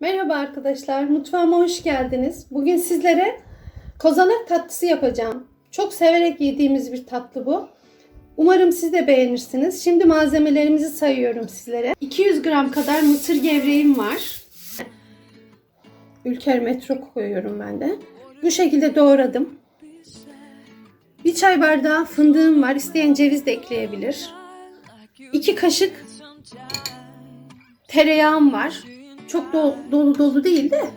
Merhaba arkadaşlar, mutfağıma hoş geldiniz. Bugün sizlere kozalak tatlısı yapacağım. Çok severek yediğimiz bir tatlı bu. Umarım siz de beğenirsiniz. Şimdi malzemelerimizi sayıyorum sizlere. 200 gram kadar mısır gevreğim var. Ülker metro koyuyorum ben de. Bu şekilde doğradım. Bir çay bardağı fındığım var. İsteyen ceviz de ekleyebilir. 2 kaşık tereyağım var. Çok dolu dolu, dolu değil de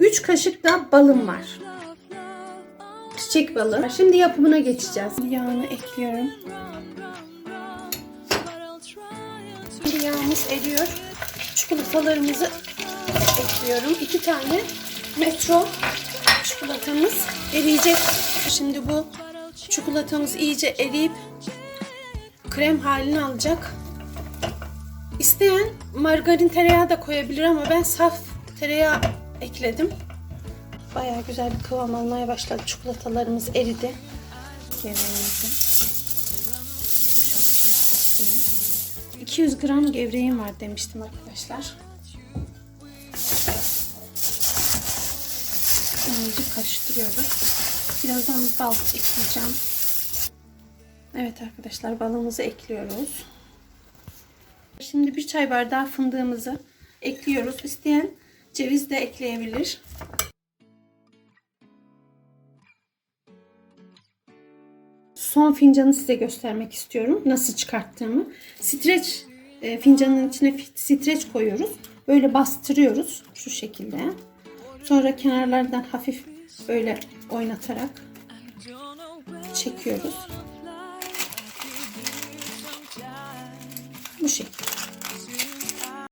3 kaşık da balım var. Çiçek balı. Şimdi yapımına geçeceğiz. Yağını ekliyorum. Şimdi yağımız eriyor. Çikolatalarımızı ekliyorum. 2 tane metro çikolatamız eriyecek. Şimdi bu çikolatamız iyice eriyip krem halini alacak. İsteyen margarin tereyağı da koyabilir ama ben saf tereyağı ekledim. Bayağı güzel bir kıvam almaya başladı. Çikolatalarımız eridi. Gevreğimizi. 200 gram gevreğim var demiştim arkadaşlar. İyice karıştırıyoruz. Birazdan bal ekleyeceğim. Evet arkadaşlar balımızı ekliyoruz. Şimdi bir çay bardağı fındığımızı ekliyoruz. İsteyen ceviz de ekleyebilir. Son fincanı size göstermek istiyorum. Nasıl çıkarttığımı. Streç e, fincanın içine streç koyuyoruz. Böyle bastırıyoruz şu şekilde. Sonra kenarlardan hafif böyle oynatarak çekiyoruz. Bu şekilde.